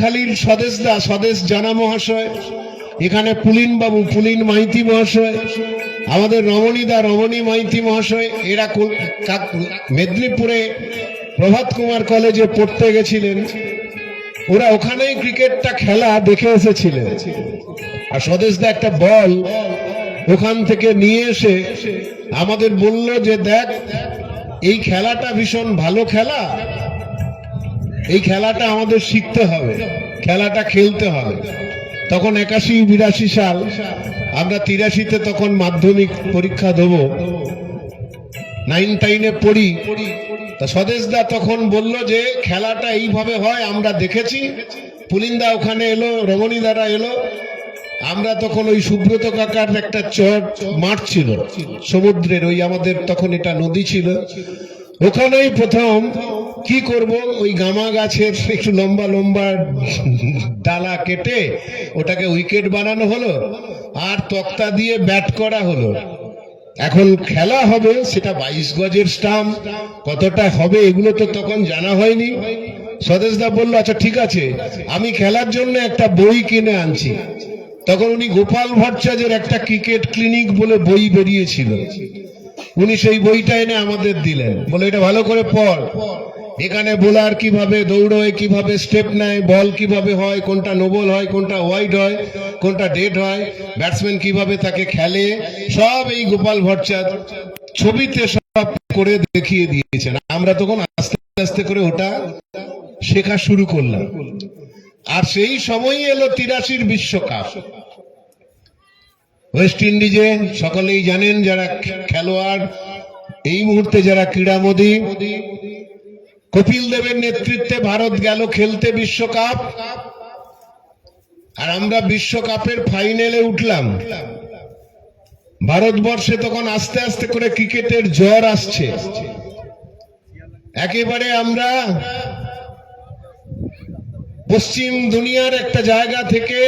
খালির স্বদেশদা, স্বদেশ জানা মহাশয়, এখানে পুলিন বাবু পুলিন মাইতি মহাশয়, আমাদের রমণীদা, রমণী মাইতি মহাশয়, এরা মেদিনীপুরে প্রভাত কুমার কলেজে পড়তে গেছিলেন। ওরা ওখানেই ক্রিকেটটা খেলা দেখে এসেছিলেন। আর স্বদেশদা একটা বল ওখান থেকে নিয়ে এসে আমাদের বলল যে, দেখ, এই খেলাটা ভীষণ ভালো খেলা। এই খেলাটা আমাদের শিখতে হবে। খেলাটা খেলতে হবে। তখন একাশি, বিরাশি সাল আমরা তিরাশিতে তখন মাধ্যমিক পরীক্ষা দেব। নাইন টাইনে পড়ি। তা স্বদেশদা তখন বলল যে, খেলাটা এইভাবে হয়, আমরা দেখেছি। পুলিন্দা ওখানে এলো, রমণী রমণীদারা এলো। আমরা তখন ওই সুব্রত কাকার একটা চর মাঠ ছিল, সমুদ্রের, ওই আমাদের তখন এটা নদী ছিল। ওখানেই প্রথম কি করব? ওই গামা গাছের একটু লম্বা লম্বা ডালা কেটে ওটাকে উইকেট বানানো হলো আর তক্তা দিয়ে ব্যাট করা হলো। এখন খেলা হবে, সেটা বাইশ গজের স্টাম্প। কতটা হবে এগুলো তো তখন জানা হয়নি। স্বদেশদা বলল আচ্ছা ঠিক আছে, আমি খেলার জন্য একটা বই কিনে আনছি। তখন উনি গোপাল ভট্টাচার্যের একটা ক্রিকেট ক্লিনিক বলে বই বেরিয়েছিল। উনি সেই বইটা এনে আমাদের দিলেন। বলে, এটা ভালো করে পড়। এখানে বোলার কীভাবে দৌড়য়, কীভাবে স্টেপ নেয় বল কীভাবে হয়, কোনটা নোবল হয়, কোনটা ওয়াইড হয়, কোনটা ডেড হয় ব্যাটসম্যান কীভাবে তাকে খেলে, সব এই গোপাল ভট্টাচার্য ছবিতে সব করে দেখিয়ে দিয়েছেন। আমরা তখন আস্তে আস্তে করে ওটা শেখা শুরু করলাম। আর সেই সময়ই এলো তিরাশির বিশ্বকাপ। ওয়েস্ট ইন্ডিজে সকলেই জানেন যারা খেলোয়াড়, এই মুহূর্তে যারা ক্রীড়ামোদী, কপিল দেবের নেতৃত্বে ভারত গেল খেলতে বিশ্বকাপ। আর আমরা বিশ্বকাপের ফাইনালে উঠলাম। ভারতবর্ষে তখন আস্তে আস্তে করে ক্রিকেটের জ্বর আসছে। একেবারে আমরা পশ্চিম দুনিয়ার একটা জায়গা থেকে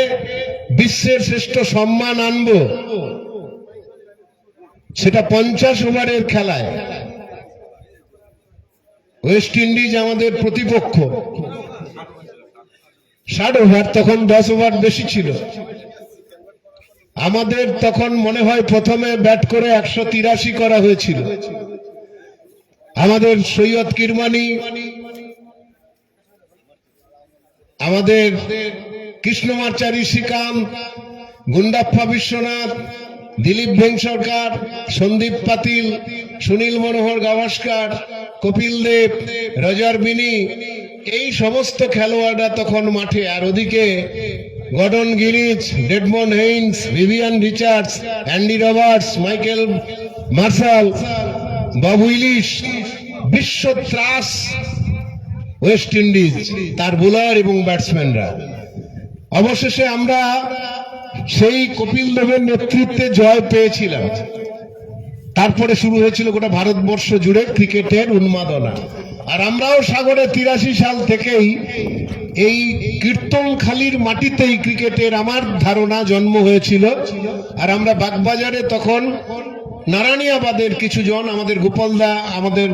বিশ্বের শ্রেষ্ঠ সম্মান আনব। সেটা পঞ্চাশ ওভারের খেলায়। ওয়েস্ট ইন্ডিজ আমাদের প্রতিপক্ষ। ষাট ওভার, তখন দশ ওভার বেশি ছিল। আমাদের তখন মনে হয় প্রথমে ব্যাট করে একশো তিরাশি করা হয়েছিল। আমাদের সৈয়দ কিরমানি, আমাদের কৃষ্ণমাচারী শ্রীকান্ত, গুন্ডাপ্পা বিশ্বনাথ, দিলীপ ভেং সরকার, সন্দীপ পাতিল, সুনীল মনোহর গাভাস্কার, কপিল দেব, রজার বিনি এই সমস্ত খেলোয়াড়রা তখন মাঠে। আর ওদিকে Gordon Greenidge Desmond Haynes, Vivian Richards, Andy Roberts, Michael Marshall, বাবু ইলিশ, বিশ্ব ত্রাস ওয়েস্ট ইন্ডিজ, তার বোলার এবং ব্যাটসম্যানরা। অবশেষে আমরা সেই কপিল দেবের নেতৃত্বে জয় পেয়েছিলাম। তারপরে শুরু হয়েছিল গোটা ভারতবর্ষ জুড়ে ক্রিকেটের উন্মাদনা। আর আমরাও সাগরে তিরাশি সাল থেকেই এই কীর্তনখালির মাটিতেই ক্রিকেটের আমার ধারণা জন্ম হয়েছিল। আর আমরা বাগবাজারে তখন নারায়ণিয়াবাদের কিছু জন আমাদের গোপালদা, আমাদের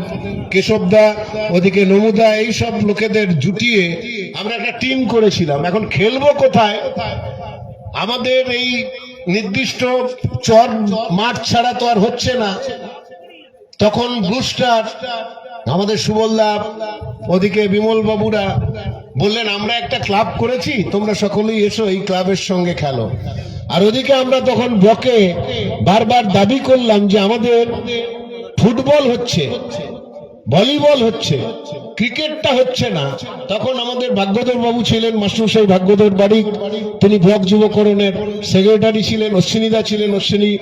কেশবদা, ওদিকে নমুদা এই সব লোকেদের জুটিয়ে আমরা একটা টিম করেছিলাম। এখন খেলব কোথায়? আমাদের এই নির্দিষ্ট চর মাঠ ছাড়া তো আর হচ্ছে না। তখন ব্লুস্টার আমাদের সুবলদা, ওদিকে বিমল বাবুরা বললেন, আমরা একটা ক্লাব করেছি, তোমরা সকলেই এসো, এই ক্লাবের সঙ্গে খেলো। আর ওদিকে আমরা তখন ব্লকে বারবার দাবি করলাম যে আমাদের ফুটবল হচ্ছে, ভলিবল হচ্ছে, ক্রিকেটটা হচ্ছে না। তখন আমাদের ভাগ্যধর বাবু ছিলেন মাস্টারসাই ভাগ্যধর বাড়ি, তিনি ব্লক যুবকরণের সেক্রেটারি ছিলেন, অশ্বিনীদা ছিলেন, অশ্বিনী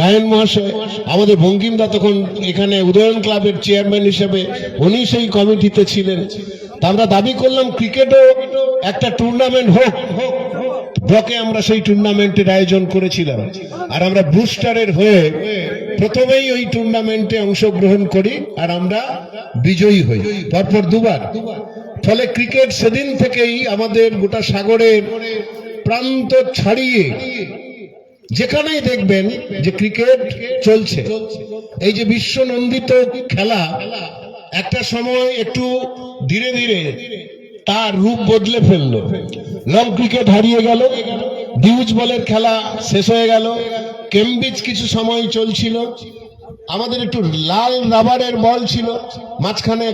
গায়ন মহাশয়, আমাদের বঙ্কিমদা তখন এখানে উদয়ন ক্লাবের চেয়ারম্যান হিসেবে, উনি সেই কমিটিতে ছিলেন। আমরা দাবি করলাম ক্রিকেটও একটা টুর্নামেন্ট হোক ব্লকে আমরা সেই টুর্নামেন্টের আয়োজন করেছিলাম। আর আমরা বুস্টারের হয়ে প্রথমেই ওই টুর্নামেন্টে অংশগ্রহণ করি আর আমরা বিজয়ী হই। পরপর দুবার। ফলে ক্রিকেট সেদিন থেকেই আমাদের গোটা সাগরের প্রান্ত ছাড়িয়ে যেখানেই দেখবেন যে ক্রিকেট চলছে। এই যে বিশ্ব নন্দিত খেলা একটা সময় একটু ধীরে ধীরে তার রূপ বদলে ফেলল। লং ক্রিকেট হারিয়ে গেল, ডিউজ বলের খেলা শেষ হয়ে গেল, কেমব্রিজ কিছু সময় চলছিল, আমাদের একটু লাল রাবারের বল ছিল, মাঝখানে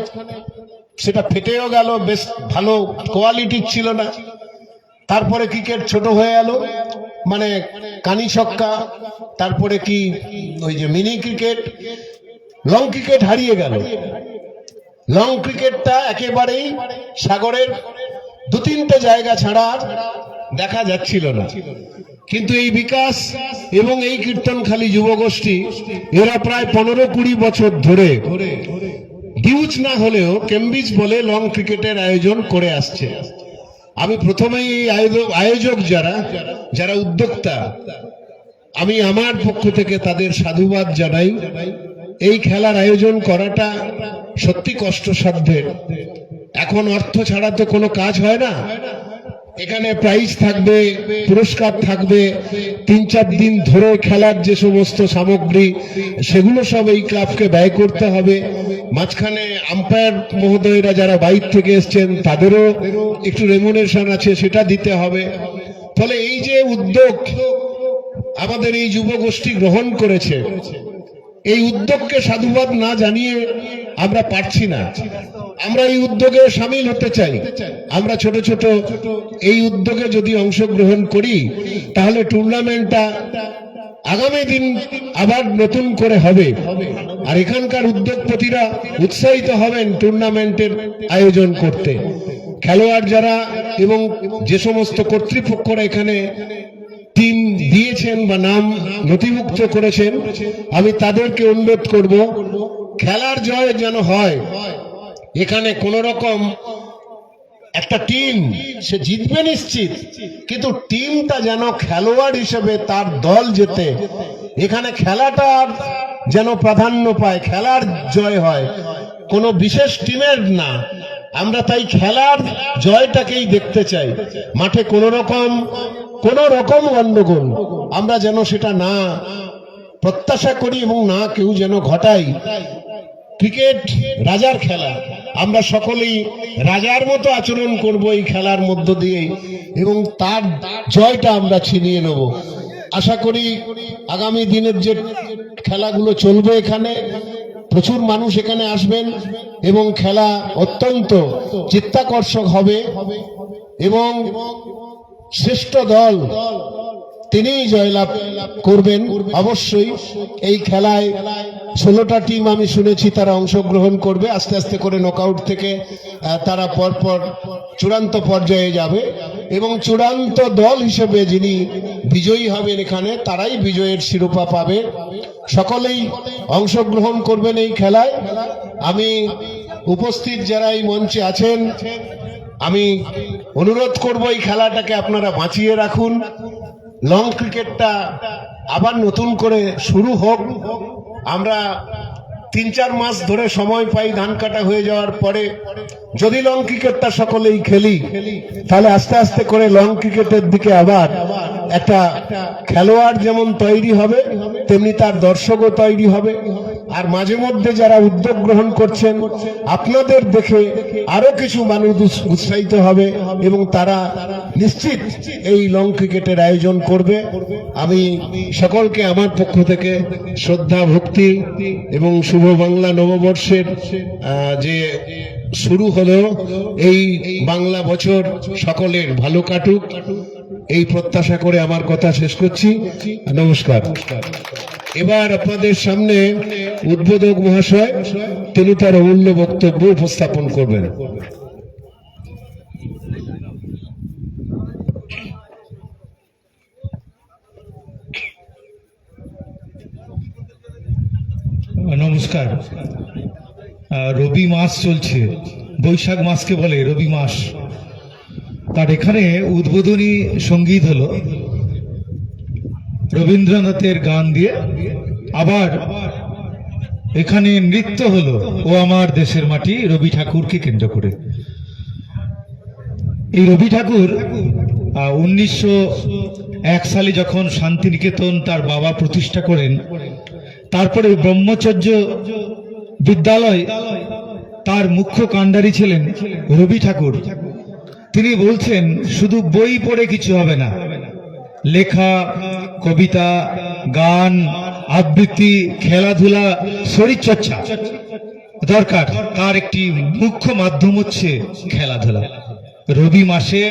সেটা ফেটেও গেল, বেশ ভালো কোয়ালিটির ছিল না। তারপরে ক্রিকেট ছোট হয়ে গেল মানে কানি ছক্কা, তারপরে কি ওই যে মিনি ক্রিকেট লং ক্রিকেট হারিয়ে গেল। লং ক্রিকেটটা একেবারেই সাগরের দু তিনটে জায়গা ছাড়া দেখা যাচ্ছিল না। কিন্তু এই বিকাশ এবং এই কীর্তনখালী যুবগোষ্ঠী, এরা প্রায় পনেরো কুড়ি বছর ধরে ডিউজ না হলেও কেমব্রিজ বলে লং ক্রিকেটের আয়োজন করে আসছে। আমি প্রথমেই এই আয়োজক- আয়োজক যারা যারা উদ্যোক্তা, আমি আমার পক্ষ থেকে তাদের সাধুবাদ জানাই। এই খেলার আয়োজন করাটা সত্যি কষ্টসাধ্যের। এখন অর্থ ছাড়া তো কোনো কাজ হয় না। এখানে প্রাইজ থাকবে, পুরস্কার থাকবে, তিন চার দিন ধরে খেলার যে সমস্ত সামগ্রী, সেগুলো সব এই ক্লাবকে ব্যয় করতে হবে। মাঝখানে আম্পায়ার মহোদয়রা যারা বাইর থেকে এসছেন, তাদেরও একটু রেমুনেশন আছে, সেটা দিতে হবে। ফলে এই যে উদ্যোগ আমাদের এই যুবগোষ্ঠী গ্রহণ করেছে এই উদ্যোগকে সাধুবাদ না জানিয়ে আমরা পারছি না। আমরা এই উদ্যোগে সামিল হতে চাই। আমরা ছোট ছোট এই উদ্যোগে যদি অংশগ্রহণ করি, তাহলে টুর্নামেন্টটা আগামী দিন আবার নতুন করে হবে। আর এখানকার উদ্যোগপতিরা উৎসাহিত হবেন টুর্নামেন্টের আয়োজন করতে। খেলোয়াড় যারা এবং যে সমস্ত কর্তৃপক্ষরা এখানে দিয়েছেন বা নাম নথিভুক্ত করেছেন, আমি তাদেরকে অনুরোধ করব, খেলার জয় যেন হয়। এখানে কোন রকম একটা টিম, সে জিতবে নিশ্চিত, কিন্তু টিমটা যেন খেলোয়াড় হিসেবে তার দল যেতে এখানে খেলাটার যেন প্রাধান্য পায়, খেলার জয় হয়। কোনো বিশেষ টিমের না। আমরা তাই খেলার জয়টাকেই দেখতে চাই। মাঠে কোন রকম কোন রকম গন্ডগোল আমরা যেন সেটা না প্রত্যাশা করি এবং না কেউ যেন ঘটাই। ক্রিকেট রাজার খেলা। আমরা সকলেই রাজার মতো আচরণ করব এই খেলার মধ্য দিয়ে এবং তার জয়টা আমরা ছিনিয়ে নেব। আশা করি আগামী দিনের যে খেলাগুলো চলবে এখানে প্রচুর মানুষ এখানে আসবেন এবং খেলা অত্যন্ত চিত্তাকর্ষক হবে এবং শ্রেষ্ঠ দল তিনিই জয়লাভ করবেন। অবশ্যই এই খেলায় ষোলোটা টিম আমি শুনেছি তারা অংশগ্রহণ করবে। আস্তে আস্তে করে নকআউট থেকে তারা পরপর চূড়ান্ত পর্যায়ে যাবে এবং চূড়ান্ত দল হিসেবে যিনি বিজয়ী হবেন এখানে, তারাই বিজয়ের শিরোপা পাবে। সকলেই অংশগ্রহণ করবেন এই খেলায়। আমি উপস্থিত যারা এই মঞ্চে আছেন, আমি অনুরোধ করব এই খেলাটাকে আপনারা বাঁচিয়ে রাখুন। লং ক্রিকেটটা আবার নতুন করে শুরু হোক। আমরা তিন চার মাস ধরে সময় পাই ধান কাটা হয়ে যাওয়ার পরে। যদি লং ক্রিকেটটা সকলেই খেলি, তাহলে আস্তে আস্তে করে লং ক্রিকেটের দিকে আবার একটা খেলোয়াড় যেমন তৈরি হবে, তেমনি তার দর্শকও তৈরি হবে। আর মাঝে মধ্যে যারা উদ্যোগ গ্রহণ করছেন, আপনাদের দেখে আরও কিছু মানুষ উৎসাহিত হবে এবং তারা নিশ্চিত এই লং ক্রিকেটের আয়োজন করবে। আমি সকলকে আমার পক্ষ থেকে শ্রদ্ধা, ভক্তি এবং শুভ বাংলা নববর্ষের যে শুরু হলো, এই বাংলা বছর সকলের ভালো কাটুক। এই প্রত্যাশা করে আমার কথা শেষ করছি। নমস্কার। এবার আপনাদের সামনে উদ্বোধক মহাশয় তিনি তার অমূল্য বক্তব্য উপস্থাপন করবেন। নমস্কার। রবি মাস চলছে। বৈশাখ মাসকে বলে রবি মাস। তার এখানে উদ্বোধনী সংগীত হলো রবীন্দ্রনাথের গান দিয়ে আবার এখানে নৃত্য হলো ও আমার দেশের মাটি রবি ঠাকুরকে কেন্দ্র করে। এই রবি ঠাকুর উনিশশো এক সালে যখন শান্তিনিকেতন তার বাবা প্রতিষ্ঠা করেন, তারপরে ব্রহ্মচর্য বিদ্যালয় তার মুখ্য কাণ্ডারি ছিলেন রবি ঠাকুর। তিনি বলছেন, শুধু বই পড়ে কিছু হবে না, লেখা কবিতা, গান, আবৃত্তি, খেলাধুলা, শরীরচর্চা দরকার। তার একটি মুখ্য মাধ্যম হচ্ছে খেলাধুলা। রবি মাসে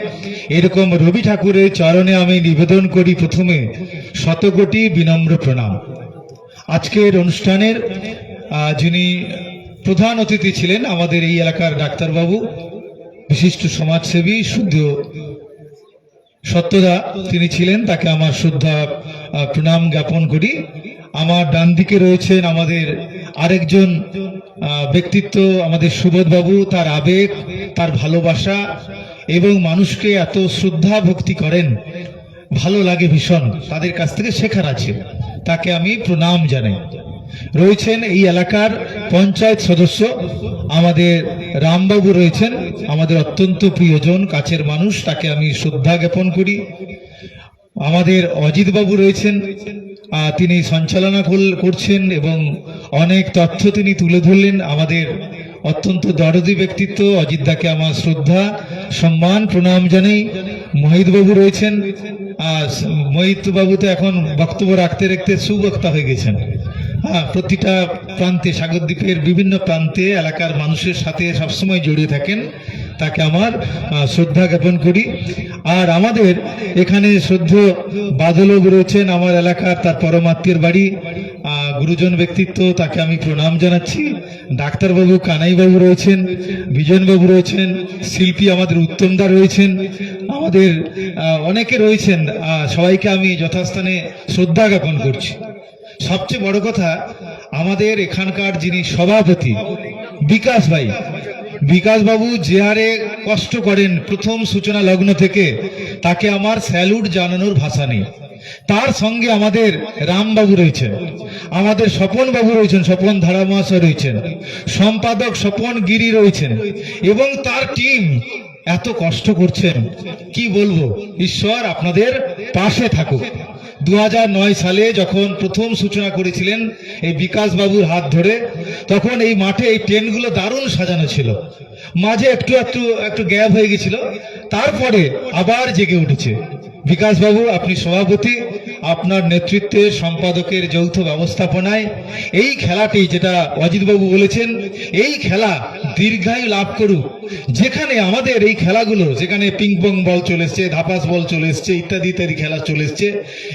এরকম রবি ঠাকুরের চরণে আমি নিবেদন করি প্রথমে শতকোটি বিনম্র প্রণাম। আজকের অনুষ্ঠানের যিনি প্রধান অতিথি ছিলেন আমাদের এই এলাকার ডাক্তারবাবু, বিশিষ্ট সমাজসেবী, শুদ্ধ সত্যদা তিনি ছিলেন, তাকে আমার শ্রদ্ধা প্রণাম জ্ঞাপন করি। আমার ডান দিকে রয়েছেন আমাদের আরেকজন ব্যক্তিত্ব আমাদের সুবোধবাবু, তার আবেগ, তার ভালোবাসা এবং মানুষকে এত শ্রদ্ধা ভক্তি করেন। ভালো লাগে ভীষণ, তাদের কাছ থেকে শেখার আছে। তাকে আমি প্রণাম জানাই। রয়েছেন এই এলাকার পঞ্চায়েত সদস্য। আমাদের রামবাবু রয়েছেন, আমাদের অত্যন্ত প্রিয়জন, কাছের মানুষ, তাকে আমি শ্রদ্ধা জ্ঞাপন করি। আমাদের অজিত বাবু রয়েছেন তিনি সঞ্চালনা করছেন এবং অনেক তথ্য তিনি তুলে ধরলেন। আমাদের অত্যন্ত দরদি ব্যক্তিত্ব অজিতদাকে আমার শ্রদ্ধা, সম্মান, প্রণাম জানাই। মোহিত বাবু রয়েছেন আর মোহিত বাবু তো এখন বক্তব্য রাখতে রাখতে সুবক্তা হয়ে গেছেন। প্রতিটা প্রান্তে সাগরদ্বীপের বিভিন্ন প্রান্তে এলাকার মানুষের সাথে সবসময় জড়িয়ে থাকেন। তাকে আমার শ্রদ্ধা জ্ঞাপন করি। আর আমাদের এখানে শ্রদ্ধ বাদলবাবু রয়েছেন আমার এলাকার, তার পরমাত্মীয় বাড়ি। গুরুজন ব্যক্তিত্ব, তাকে আমি প্রণাম জানাচ্ছি। ডাক্তারবাবু কানাইবাবু রয়েছেন, বিজনবাবু রয়েছেন, শিল্পী আমাদের উত্তমদা রয়েছেন, আমাদের অনেকে রয়েছেন। সবাইকে আমি যথাস্থানে শ্রদ্ধা জ্ঞাপন করছি। সবচেয়ে বড় কথা, আমাদের এখানকার যিনি সভাপতি, বিকাশ ভাই, বিকাশ বাবু যে হারে কষ্ট করেন প্রথম সূচনা লগ্ন থেকে, তাকে আমার স্যালুট জানানোর ভাষা নেই। তার সঙ্গে আমাদের রামবাবু রয়েছেন, আমাদের স্বপন বাবু রয়েছেন, স্বপন ধারা মহাশয় রয়েছেন, সম্পাদক স্বপন গিরি রয়েছেন, এবং তার টিম এত কষ্ট করছেন, কি বলব? ঈশ্বর আপনাদের পাশে থাকুক। দু হাজার নয় সালে যখন প্রথম সূচনা করেছিলেন এই বিকাশ বাবুর হাত ধরে, তখন এই মাঠে এই ট্রেনগুলো দারুণ সাজানো ছিল। মাঝে একটু একটু একটু গ্যাপ হয়ে গেছিল। তারপরে আবার জেগে উঠেছে। বিকাশ বাবু আপনি সভাপতি আপনার নেতৃত্বে সম্পাদকের যৌথ ব্যবস্থাপনায় এই খেলাটি যেটা অজিতবাবু বলেছেন, এই খেলা দীর্ঘায়ু লাভ করুক। যেখানে আমাদের এই খেলাগুলো, যেখানে পিং পং বল চলে এসছে, ধাপাস বল চলে এসছে, ইত্যাদি ইত্যাদি খেলা চলে এসছে,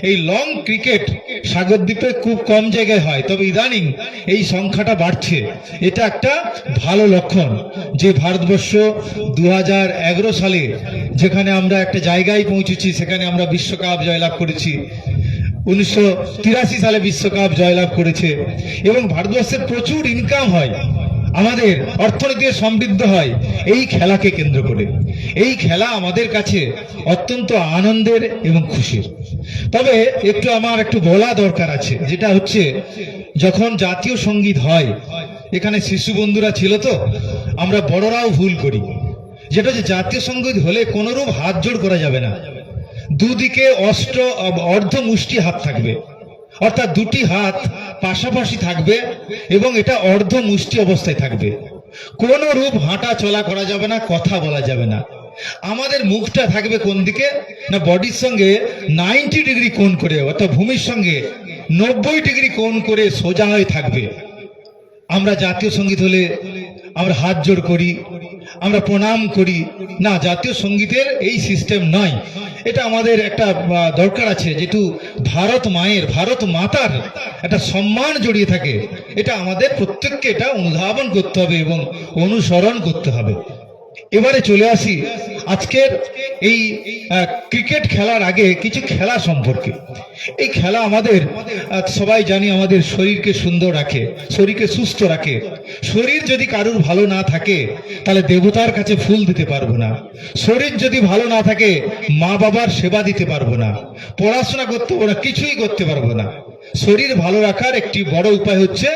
এই লং ক্রিকেট সাগরদ্বীপে খুব কম জায়গায় হয়, তবে ইদানিং এই সংখ্যাটা বাড়ছে। এটা একটা ভালো লক্ষণ যে ভারতবর্ষ দু হাজার এগারো সালে যেখানে আমরা একটা জায়গায় পৌঁছেছি, সেখানে আমরা বিশ্বকাপ জয়লাভ করেছি। উনিশশো তিরাশি সালে বিশ্বকাপ জয়লাভ করেছে এবং ভারতবর্ষের প্রচুর ইনকাম হয়। আমাদের অর্থনীতি সমৃদ্ধ হয় এই খেলাকে কেন্দ্র করে। এই খেলা আমাদের কাছে অত্যন্ত আনন্দের এবং খুশির। তবে একটু আমার একটু বলা দরকার আছে, যেটা হচ্ছে যখন জাতীয় সংগীত হয়, এখানে শিশু বন্ধুরা ছিল তো, আমরা বড়রাও ভুল করি। যেটা হচ্ছে জাতীয় সংগীত হলে কোনোরূপ হাত জোড় করা যাবে না। দুদিকে অষ্ট অর্ধ মুষ্টি হাত থাকবে। অর্থাৎ দুটি হাত পাশাপাশি থাকবে এবং এটা অর্ধ মুষ্টি অবস্থায় থাকবে। কোন রূপ হাঁটা চলা করা যাবে না, কথা বলা যাবে না। আমাদের মুখটা থাকবে কোন দিকে? না, বডির সঙ্গে নাইনটি ডিগ্রি কোণ করে, অর্থাৎ ভূমির সঙ্গে নব্বই ডিগ্রি কোণ করে সোজা হয়ে থাকবে। আমরা জাতীয় সংগীত হলে আমরা হাত জোড় করি আমরা প্রণাম করি। না, জাতীয় সঙ্গীতের এই সিস্টেম নয়। এটা আমাদের একটা দরকার আছে, যেহেতু ভারত মায়ের, ভারত মাতার একটা সম্মান জড়িয়ে থাকে। এটা আমাদের প্রত্যেককে এটা অনুধাবন করতে হবে এবং অনুসরণ করতে হবে। এবারে চলে আসি আজকের এই ক্রিকেট খেলার আগে কিছু খেলা সম্পর্কে। এই খেলা আমাদের সবাই জানি আমাদের শরীরকে সুন্দর রাখে, শরীরকে সুস্থ রাখে। শরীর যদি কারুর ভালো না থাকে, তাহলে দেবতার কাছে ফুল দিতে পারব না। শরীর যদি ভালো না থাকে, মা বাবার সেবা দিতে পারব না। পড়াশোনা করতে পারব না কিছুই করতে পারব না। শরীর ভালো রাখার একটি বড় উপায় হচ্ছে,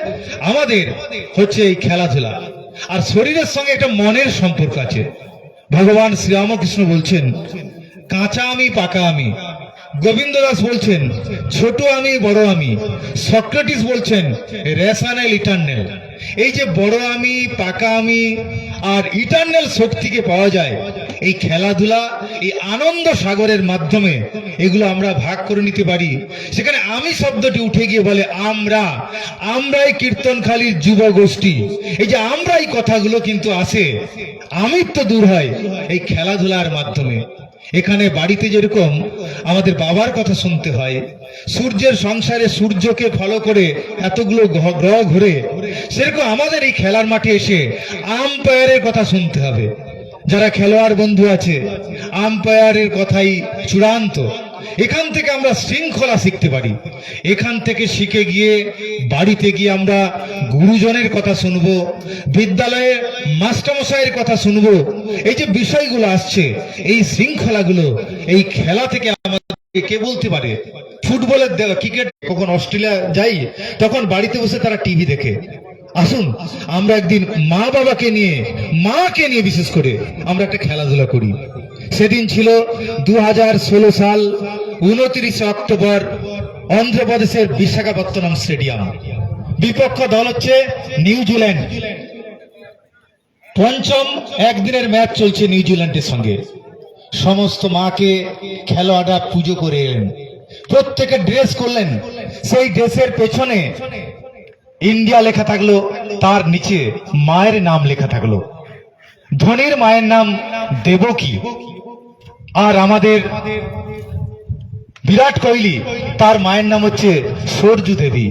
আমাদের হচ্ছে এই খেলাধুলা। আর শরীরের সঙ্গে একটা মনের সম্পর্ক আছে। ভগবান শ্রীরামকৃষ্ণ বলছেন, কাঁচা আমি, পাকা আমি। গোবিন্দ দাস বলছেন, ছোট আমি, বড় আমি। সক্রেটিস বলছেন রেশানেল ইটার্নেল। এই যে বড় আমি, পাকা আমি আর ইটার্নাল শক্তিকে পাওয়া যায়, এই খেলাধুলা, এই আনন্দ সাগরের মাধ্যমে এগুলো আমরা ভাগ করে নিতে পারি। সেখানে আমি শব্দটি উঠে গিয়ে বলে আমরা। আমরাই কীর্তনখালির যুব গোষ্ঠী এই যে আমরা এই কথাগুলো কিন্তু আসে, আমিত্ব দূর হয় এই খেলাধুলার মাধ্যমে। এখানে বাড়িতে যেরকম আমাদের বাবার কথা শুনতে হয়, সূর্যের সংসারে সূর্যকে ফলো করে এতগুলো গ্রহ- ঘুরে, সেরকম আমাদের এই খেলার মাঠে এসে আম্পায়ারের কথা শুনতে হবে। যারা খেলোয়াড় বন্ধু আছে আম্পায়ারের কথাই চূড়ান্ত। এখান থেকে আমরা শৃঙ্খলা শিখতে পারি। এখান থেকে শিখে গিয়ে বাড়িতে গিয়ে আমরা গুরুজনের কথা শুনব বিদ্যালয়ে মাস্টারমশাইয়ের কথা শুনব। এই যে বিষয়গুলো আসছে, এই শৃঙ্খলাগুলো, এই খেলা থেকে আমাদের কে বলতে পারে? ফুটবলের ক্রিকেট কখন অস্ট্রেলিয়া যাই, তখন বাড়িতে বসে তারা টিভি দেখে। আসুন, আমরা একদিন মা বাবাকে নিয়ে, মাকে নিয়ে বিশেষ করে আমরা একটা খেলাধুলা করি। সেদিন ছিল দু হাজার ষোলো সাল উনত্রিশে অক্টোবর অন্ধ্রপ্রদেশের বিশাখাপত্তনম স্টেডিয়াম। বিপক্ষ দল হচ্ছে নিউজিল্যান্ড পঞ্চম একদিনের ম্যাচ চলছে নিউজিল্যান্ডের সঙ্গে। সমস্ত মাকে, খেলোয়াড়রা পুজো করে এলেন। প্রত্যেকে ড্রেস করলেন। সেই ড্রেসের পেছনে ইন্ডিয়া লেখা থাকল, তার নিচে মায়ের নাম লেখা থাকল। ধনির মায়ের নাম দেবকী। আর আমাদের বিরাট কোহলি, তার মায়ের নাম হচ্ছে সরজু দেবী।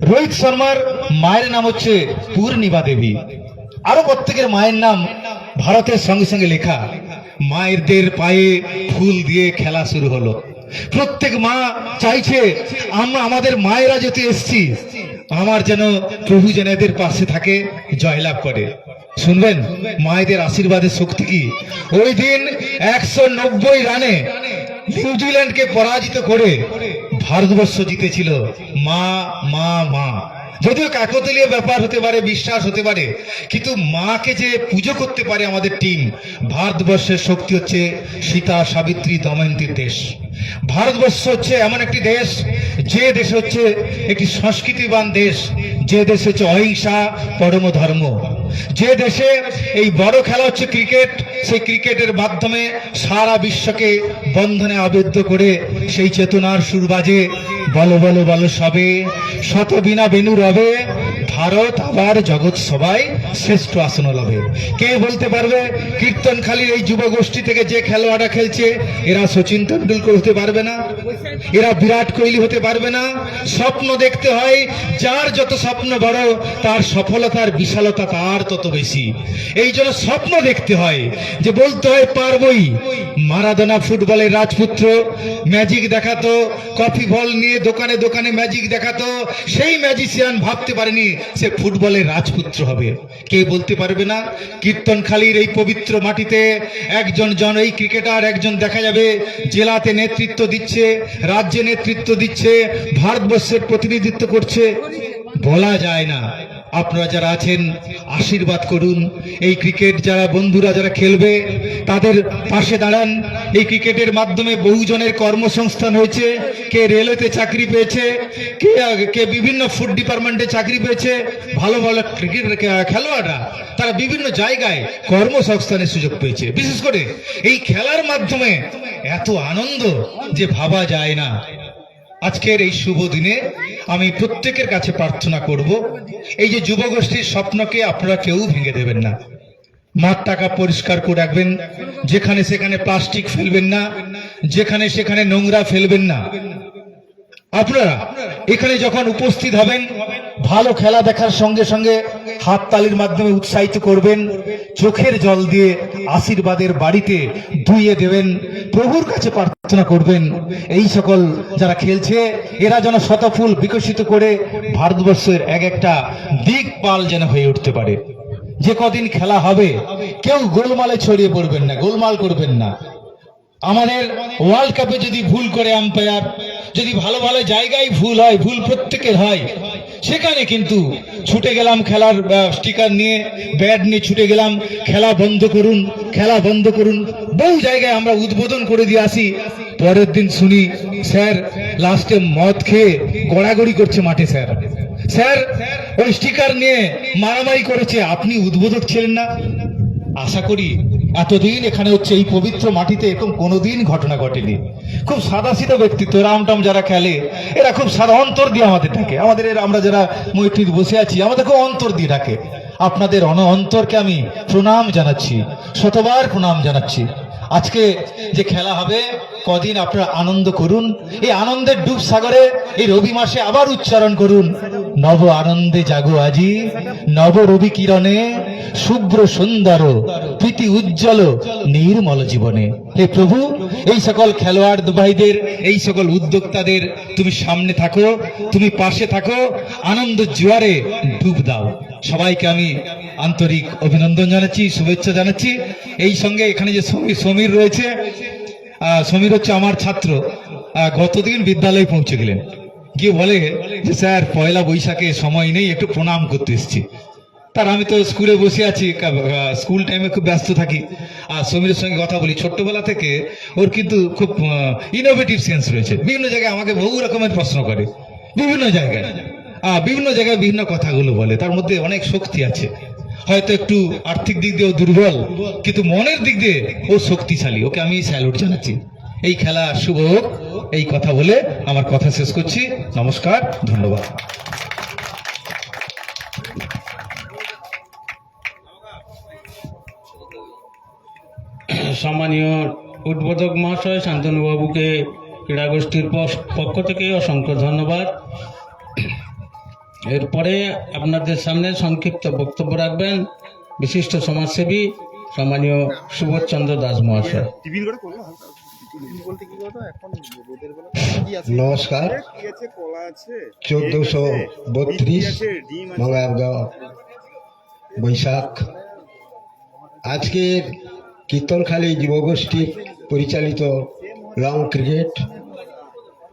রোহিত শর্মার মায়ের নাম হচ্ছে পূর্ণিমা দেবী। আরও প্রত্যেকের মায়ের নাম ভারতের সঙ্গে সঙ্গে লেখা। মায়েরদের পায়ে ফুল দিয়ে খেলা শুরু হলো। প্রত্যেক মা চাইছে, আমরা, আমাদের মায়েরা যেতে এসছি, আমার যেন প্রভু যেন এদের পাশে থাকে, জয়লাভ করে। শুনবেন, মায়েদের আশীর্বাদের শক্তি কি? ওই দিন একশো নব্বই রানে নিউজিল্যান্ডকে পরাজিত করে ভারতবর্ষ জিতেছিল মা মা মা। যদিও কাকতলীয় ব্যাপার হতে পারে, বিশ্বাস হতে পারে, কিন্তু মাকে যে পুজো করতে পারে আমাদের টিম ভারতবর্ষের শক্তি হচ্ছে সীতা, সাবিত্রী, দময়ন্তীর দেশ। ভারতবর্ষ হচ্ছে এমন একটি দেশ, যে দেশ হচ্ছে একটি সংস্কৃতিবান দেশ। যে দেশে হচ্ছে অহিংসা, পরম ধর্ম। যে দেশে এই বড় খেলা হচ্ছে ক্রিকেট, সেই ক্রিকেটের মাধ্যমে সারা বিশ্বকে বন্ধনে আবদ্ধ করে সেই চেতনার সুর বাজে বলো বলো বলো সবে, শত বিনা বেনু রবে ভারত আবার জগৎ সবাই শ্রেষ্ঠ আসন লবে কে বলতে পারবে? কীর্তনখালির এই যুব গোষ্ঠী থেকে যে খেলোয়াড়রা খেলছে, এরা সচিন তেন্ডুলকর হতে পারবে না, এরা বিরাট কোহলি হতে পারবে না। স্বপ্ন দেখতে হয়, যার যত স্বপ্ন বড়, তার সফলতার বিশালতা তার তত বেশি। এই জন্য স্বপ্ন দেখতে হয়, যে বলতে হয় পারবই। মারাদোনা ফুটবলের রাজপুত্র, ম্যাজিক দেখাতো, কফি বল নিয়ে দোকানে দোকানে ম্যাজিক দেখাতো, সেই ম্যাজিশিয়ান ভাবতে পারেনি সে ফুটবলের রাজপুত্র হবে। কে বলতে পারবে না, কীর্তনখালির এই পবিত্র মাটিতে একজন জন এই ক্রিকেটার, একজন দেখা যাবে জেলাতে নেতৃত্ব দিচ্ছে, রাজ্যে নেতৃত্ব দিচ্ছে, ভারতবর্ষের প্রতিনিধিত্ব করছে। বলা যায় না। আপনারা যারা আছেন, আশীর্বাদ করুন। এই ক্রিকেট যারা বন্ধুরা যারা খেলবে, তাদের পাশে দাঁড়ান। এই ক্রিকেটের মাধ্যমে বহুজনের কর্মসংস্থান হয়েছে, কে রেলওয়েতে চাকরি পেয়েছে, কে কে বিভিন্ন ফুড ডিপার্টমেন্টে চাকরি পেয়েছে, ভালো ভালো ক্রিকেট খেলোয়াড়রা, তারা বিভিন্ন জায়গায় কর্মসংস্থানের সুযোগ পেয়েছে। বিশেষ করে এই খেলার মাধ্যমে এত আনন্দ যে ভাবা যায় না। আজকের এই শুভ দিনে আমি প্রত্যেকের কাছে প্রার্থনা করব, এই যে যুবগোষ্ঠীর স্বপ্নকে আপনারা কেউ ভেঙে দেবেন না। মাঠ টাকা পরিষ্কার করে রাখবেন, যেখানে সেখানে প্লাস্টিক ফেলবেন না, যেখানে সেখানে নোংরা ফেলবেন না। আপনারা এখানে যখন উপস্থিত হবেন, ভালো খেলা দেখার সঙ্গে সঙ্গে হাততালির মাধ্যমে উৎসাহিত করবেন, চোখের জল দিয়ে আশীর্বাদের বাড়িতে ধুইয়ে দেবেন, প্রভুর কাছে প্রার্থনা করবেন। এই সকল যারা খেলছে, এরা যেন শতফুল বিকশিত করে ভারতবর্ষের এক একটা দিক পাল যেন হয়ে উঠতে পারে। যে কদিন খেলা হবে, কেউ গোলমালে ছড়িয়ে পড়বেন না, গোলমাল করবেন না। আমাদের ওয়ার্ল্ড কাপে যদি ভুল করে আম্পায়ার, যদি ভালো ভালো জায়গায় ভুল হয়, ভুল প্রত্যেকের হয় সেখানে কিন্তু ছুটে গেলাম খেলার স্টিকার নিয়ে ব্যাট নিয়ে ছুটে গেলাম, খেলা বন্ধ করুন, খেলা বন্ধ করুন। বহু জায়গায় আমরা উদ্বোধন করে দিয়ে আসি। পরের দিন শুনি, স্যার লাস্টে মদ খেয়ে গড়াগড়ি করছে মাঠে, স্যার। স্যার, ওই স্টিকার নিয়ে মারামারি করেছে। আপনি উদ্বোধক ছিলেন না? আশা করি এতদিন এখানে হচ্ছে এই পবিত্র মাটিতে এরকম কোনোদিন ঘটনা ঘটেনি। খুব সাদা সিধা ব্যক্তিত্ব, রামটাম যারা খেলে, এরা খুব সাদা অন্তর দিয়ে আমাদের ডাকে। আমাদের এরা- আমরা যারা মৈত্রীর বসে আছি, আমাদের খুব অন্তর দিয়ে ডাকে। আপনাদের অন অন্তরকে আমি প্রণাম জানাচ্ছি, শতবার প্রণাম জানাচ্ছি। আজকে যে খেলা হবে কদিন আপনারা আনন্দ করুন। এই আনন্দের ডুব সাগরে এই রবি মাসে আবার উচ্চারণ করুন। নব আনন্দে জাগো আজি, নব রবি কিরণে, শুভ্র সুন্দর, প্রীতি উজ্জ্বল, নির্মল জীবনে। হে প্রভু, এই সকল খেলোয়াড় ভাইদের, এই সকল উদ্যোক্তাদের তুমি সামনে থাকো, তুমি পাশে থাকো, আনন্দ জোয়ারে ডুব দাও। সবাইকে আমি আন্তরিক অভিনন্দন জানাচ্ছি, শুভেচ্ছা জানাচ্ছি। এই সঙ্গে এখানে যে সমীর রয়েছে সমীর হচ্ছে আমার ছাত্র। গতদিন বিদ্যালয়ে পৌঁছে গেলেন। গিয়ে বলে যে, স্যার, পয়লা বৈশাখে সময় নেই, একটু প্রণাম করতে এসেছি। তার আমি তো স্কুলে বসে আছি স্কুল টাইমে খুব ব্যস্ত থাকি। আর সমীরের সঙ্গে কথা বলি, ছোট্টবেলা থেকে ওর কিন্তু খুব ইনোভেটিভ সেন্স রয়েছে। বিভিন্ন জায়গায় আমাকে বহু রকমের প্রশ্ন করে, বিভিন্ন জায়গায়। বিভিন্ন জায়গায় বিভিন্ন কথাগুলো বলে, তার মধ্যে অনেক শক্তি আছে। হয়তো একটু আর্থিক দিক দিয়েও দুর্বল, কিন্তু মনের দিক দিয়ে ও শক্তিশালী। ওকে আমি স্যালুট জানাচ্ছি। এই খেলা শুভ হোক, এই কথা বলে আমার কথা শেষ করছি। নমস্কার, ধন্যবাদ। সম্মানীয় উদ্বোধক মহাশয়, শান্তনুবাবুকে ক্রীড়াগোষ্ঠীর পস- পক্ষ থেকে অসংখ্য ধন্যবাদ। এরপরে আপনাদের সামনে সংক্ষিপ্ত বক্তব্য রাখবেন। বিশিষ্ট সমাজসেবী সম্মানীয় সুবোধচন্দ্র দাস মহাশয়। নমস্কার। চোদ্দশো বত্রিশ বৈশাখ। আজকের কীর্তনখালী যুবগোষ্ঠীর পরিচালিত লং ক্রিকেট।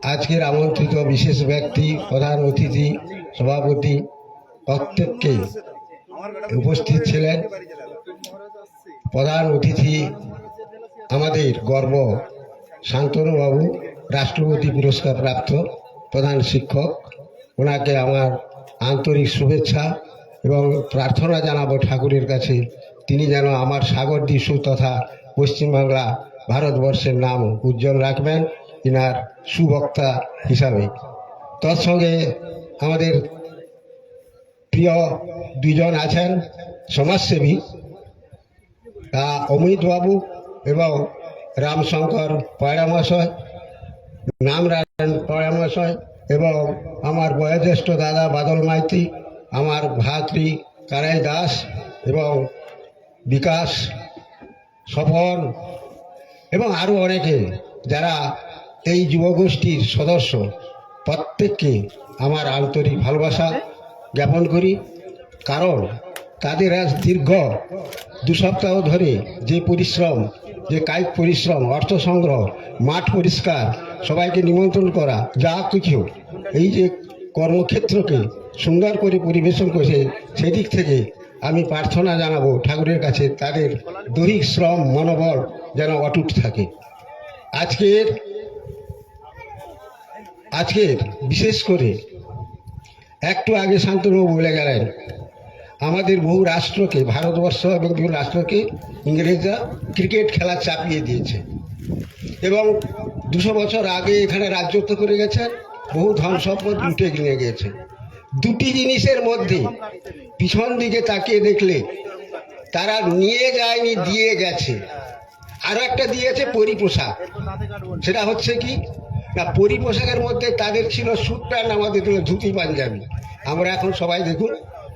আজকের আমন্ত্রিত বিশেষ ব্যক্তি, প্রধান অতিথি সভাপতি প্রত্যেককে উপস্থিত ছিলেন। প্রধান অতিথি আমাদের গর্ব শান্তনুবাবু, রাষ্ট্রপতি পুরস্কার প্রাপ্ত প্রধান শিক্ষক। ওনাকে আমার আন্তরিক শুভেচ্ছা এবং প্রার্থনা জানাব ঠাকুরের কাছে। তিনি যেন আমার সাগর দিশু তথা পশ্চিমবাংলা ভারতবর্ষের নাম উজ্জ্বল রাখবেন। ইনার সুবক্তা হিসাবে। তৎসঙ্গে আমাদের প্রিয় দুজন আছেন সমাজসেবী, তা অমিত বাবু এবং রামশঙ্কর পয়রামশয় নামরায়ণ পয়রামশয় এবং আমার বয়োজ্যেষ্ঠ দাদা বাদল মাইতি, আমার ভাতৃ কারাই দাস এবং বিকাশ স্বপন এবং আরও অনেকে যারা এই যুবগোষ্ঠীর সদস্য। প্রত্যেককে আমার আন্তরিক ভালোবাসা জ্ঞাপন করি, কারণ তাদের আজ দীর্ঘ দু সপ্তাহ ধরে যে পরিশ্রম, যে কায়িক পরিশ্রম, অর্থ সংগ্রহ, মাঠ পরিষ্কার, সবাইকে নিমন্ত্রণ করা, যা কিছু, এই যে কর্মক্ষেত্রকে সুন্দর করে পরিবেশন করেছে, সেদিক থেকে আমি প্রার্থনা জানাব ঠাকুরের কাছে, তাদের দৈহিক শ্রম, মনোবল যেন অটুট থাকে। আজকের আজকের বিশেষ করে একটু আগে শান্তনু বলে গেলেন, আমাদের বহু রাষ্ট্রকে, ভারতবর্ষ এবং বহু রাষ্ট্রকে ইংরেজরা ক্রিকেট খেলা চাপিয়ে দিয়েছে। এবং দুশো বছর আগে এখানে রাজত্ব করে গেছে, বহু ধন সম্পদ লুটে নিয়ে গেছে। দুটি জিনিসের মধ্যে পিছন দিকে তাকিয়ে দেখলে, তারা নিয়ে যায়নি, দিয়ে গেছে। আরও একটা দিয়েছে পরিপোষাক সেটা হচ্ছে কি না পরিপোষাকের মধ্যে তাদের ছিল স্যুট প্যান্ট আমাদের ছিল ধুতি পাঞ্জাবি। আমরা এখন সবাই দেখুন,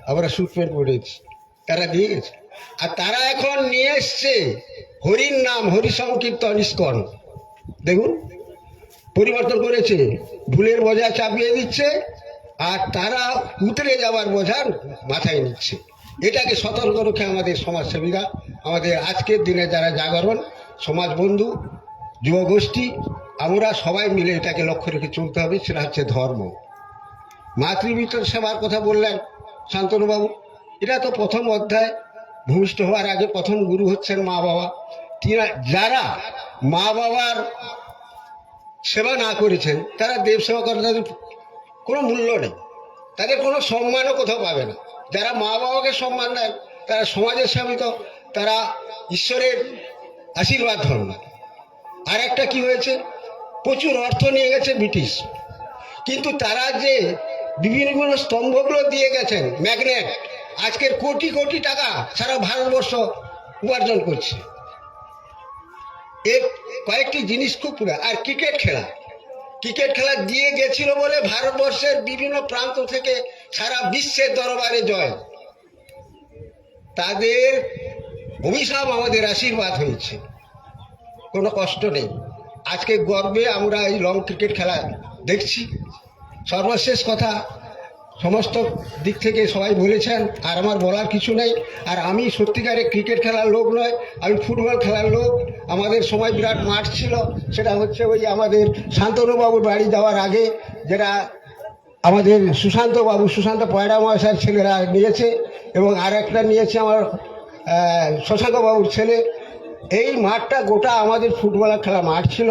আমরা স্যুট প্যান্ট পরেছি। তারা দিয়ে গেছে। আর তারা এখন নিয়ে এসছে হরির নাম, হরি সংকীর্তন ইস্কন। দেখুন, পরিবর্তন করেছে, ভুলের বোঝা চাপিয়ে দিচ্ছে, আর তারা উতরে যাওয়ার বোঝা মাথায় নিচ্ছে। এটাকে সতর্ক রক্ষে আমাদের সমাজসেবীরা, আমাদের আজকের দিনে যারা জাগরণ সমাজ বন্ধু যুবগোষ্ঠী আমরা সবাই মিলে এটাকে লক্ষ্য রেখে চলতে হবে, সেটা হচ্ছে ধর্ম। মাতৃবিতর সেবার কথা বললেন শান্তনুবাবু। এটা তো প্রথম অধ্যায়, ভূমিষ্ঠ হওয়ার আগে প্রথম গুরু হচ্ছেন মা বাবা। যারা মা বাবার সেবা না করেছেন, তারা দেব সেবা করার তাদের কোনো মূল্য নেই। তাদের কোনো সম্মানও কোথাও পাবে না। যারা মা বাবাকে সম্মান দেন তারা সমাজের তো তারা ঈশ্বরের আশীর্বাদ না আর একটা কি হয়েছে? প্রচুর অর্থ নিয়ে গেছে ব্রিটিশ। কিন্তু তারা যে বিভিন্ন স্তম্ভগুলো দিয়ে গেছেন, ম্যাগনেট, আজকের কোটি কোটি টাকা সারা ভারতবর্ষ উপার্জন করছে। এর কয়েকটি জিনিস খুব আর ক্রিকেট খেলা। ক্রিকেট খেলা দিয়ে গেছিল বলে ভারতবর্ষের বিভিন্ন প্রান্ত থেকে সারা বিশ্বের দরবারে জয়। তাদের অভিশাপ আমাদের আশীর্বাদ হয়েছে। কোনো কষ্ট নেই। আজকে গর্বে আমরা এই লং ক্রিকেট খেলা দেখছি। সর্বশেষ কথা সমস্ত দিক থেকে সবাই বলেছেন আর আমার বলার কিছু নেই। আর আমি সত্যিকারে ক্রিকেট খেলার লোক নয় আমি ফুটবল খেলার লোক। আমাদের সময় বিরাট মাঠ ছিল সেটা হচ্ছে ওই আমাদের শান্তনুবাবুর বাড়ি যাওয়ার আগে যেটা আমাদের সুশান্ত বাবু সুশান্ত পয়রা মহাশয়ের ছেলেরা নিয়েছে এবং আর একটা নিয়েছে আমার আহ, শশাঙ্ক বাবুর ছেলে। এই মাঠটা গোটা আমাদের ফুটবলের খেলা মাঠ ছিল।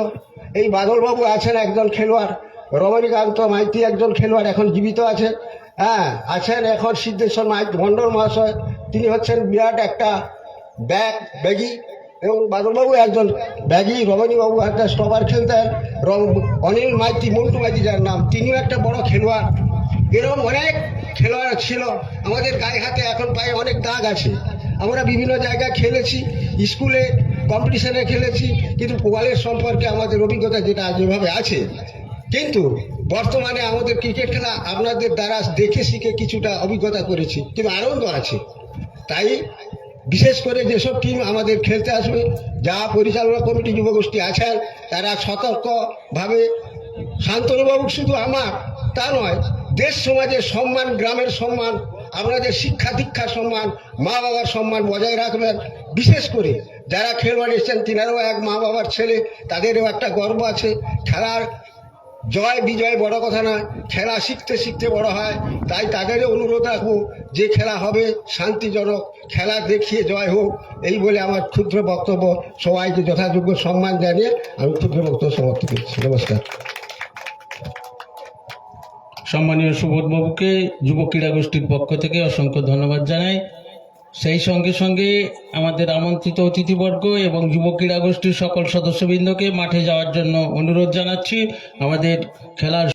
এই বাদলবাবু আছেন একজন খেলোয়াড়, রমণীকান্ত মাইতি একজন খেলোয়াড় এখন জীবিত আছে। হ্যাঁ আছেন এখন সিদ্ধেশ্বর মাইতি, মণ্ডল মহাশয়, তিনি হচ্ছেন বিরাট একটা ব্যাগ, ব্যাগি। এবং বাদলবাবু একজন ব্যাগি, রমণীবাবু একটা স্টপার খেলতেন। অনিল মাইতি, মন্টু মাইতি যার নাম, তিনিও একটা বড় খেলোয়াড়। এরকম অনেক খেলোয়াড় ছিল, আমাদের গায়ে হাতে এখন পায়ে অনেক দাগ আছে। আমরা বিভিন্ন জায়গায় খেলেছি, স্কুলে কম্পিটিশনে খেলেছি, কিন্তু বলের সম্পর্কে আমাদের অভিজ্ঞতা যেটা যেভাবে আছে। কিন্তু বর্তমানে আমাদের ক্রিকেট খেলা আপনাদের দ্বারা দেখে শিখে কিছুটা অভিজ্ঞতা করেছি, কিন্তু আনন্দ আছে। তাই বিশেষ করে যেসব টিম আমাদের খেলতে আসবে, যা পরিচালনা কমিটি যুবগোষ্ঠী আছেন তারা সতর্কভাবে শান্তনুবাবু শুধু আমার তা নয় দেশ সমাজের সম্মান, গ্রামের সম্মান আপনাদের শিক্ষা দীক্ষার সম্মান, মা বাবার সম্মান বজায় রাখবেন, বিশেষ করে যারা খেলোয়াড় এসেছেন, তিনারাও এক মা বাবার ছেলে, তাদেরও একটা গর্ব আছে। খেলার জয়, বিজয় বড় কথা না খেলা শিখতে শিখতে বড় হয়। তাই তাদেরও অনুরোধ রাখব যে খেলা হবে শান্তিজনক, খেলা দেখিয়ে জয় হোক, এই বলে আমার ক্ষুদ্র বক্তব্য। সবাইকে যথাযোগ্য সম্মান জানিয়ে আমি ক্ষুদ্র বক্তব্য সমাপ্ত করছি। নমস্কার। সম্মানীয় সুবোধবাবুকে, যুব ক্রীড়া গোষ্ঠীর পক্ষ থেকে অসংখ্য ধন্যবাদ জানাই। সেই সঙ্গে সঙ্গে আমাদের আমন্ত্রিত অতিথিবর্গ এবং যুব ক্রীড়া গোষ্ঠীর সকল সদস্যবৃন্দকে মাঠে যাওয়ার জন্য অনুরোধ জানাচ্ছি। আমাদের খেলার